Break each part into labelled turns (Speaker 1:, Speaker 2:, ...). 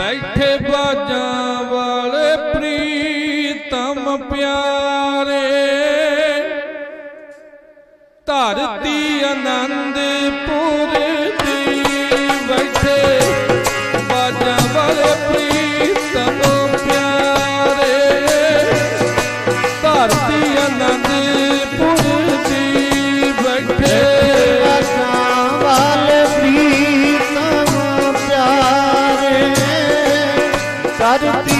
Speaker 1: ਬੈਠੇ ਬਾਜਾਂ ਵਾਲੇ ਪ੍ਰੀਤਮ ਪਿਆਰੇ। ਧਰਤੀ ਆਨੰਦਪੁਰ ਦੀ ਬੈਠੇ ਬਾਜਾਂ ਵਾਲੇ ਪ੍ਰੀਤਮ ਪਿਆਰੇ। ਧਰਤੀ
Speaker 2: ਆਨੰਦ
Speaker 1: करती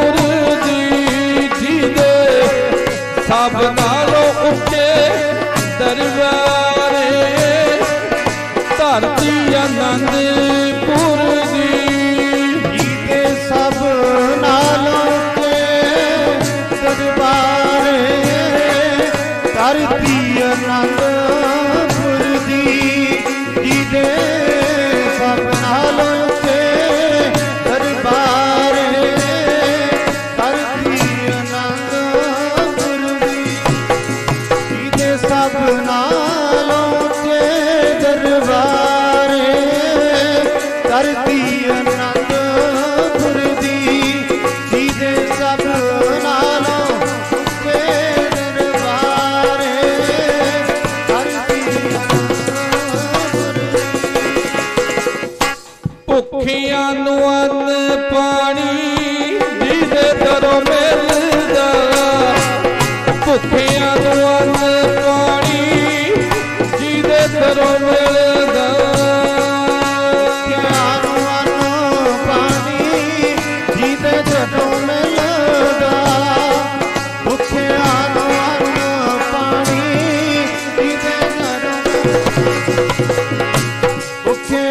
Speaker 1: ਧਰਤੀ ਆਨੰਦਪੁਰ ਦੀ ਜੀਤੇ ਸਭ ਨਾਲੋਂ ਤੇ ਧਰਤੀ ਆਨੰਦਪੁਰ ਦੀ
Speaker 2: करती ना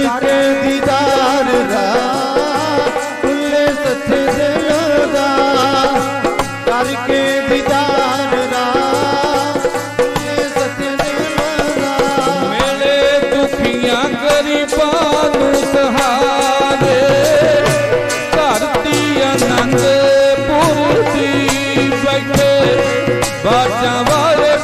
Speaker 1: ਕਰਕੇ ਬਾਟਾਂ ਵਾਲੇ